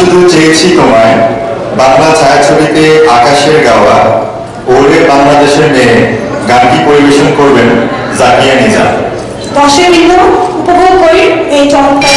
শুধু চেয়েছি তোমায় বাংলা ছায়াছবিতে আকাশের গাওয়া ওরে বাংলাদেশের মেয়ে গানটি পরিবেশন করবেন জাকিয়া নিজা দশে মিল উপভোগ করি এই চমৎকার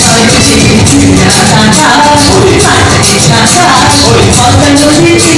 上大戏，天下沙沙，好运来，天下沙沙，就游戏。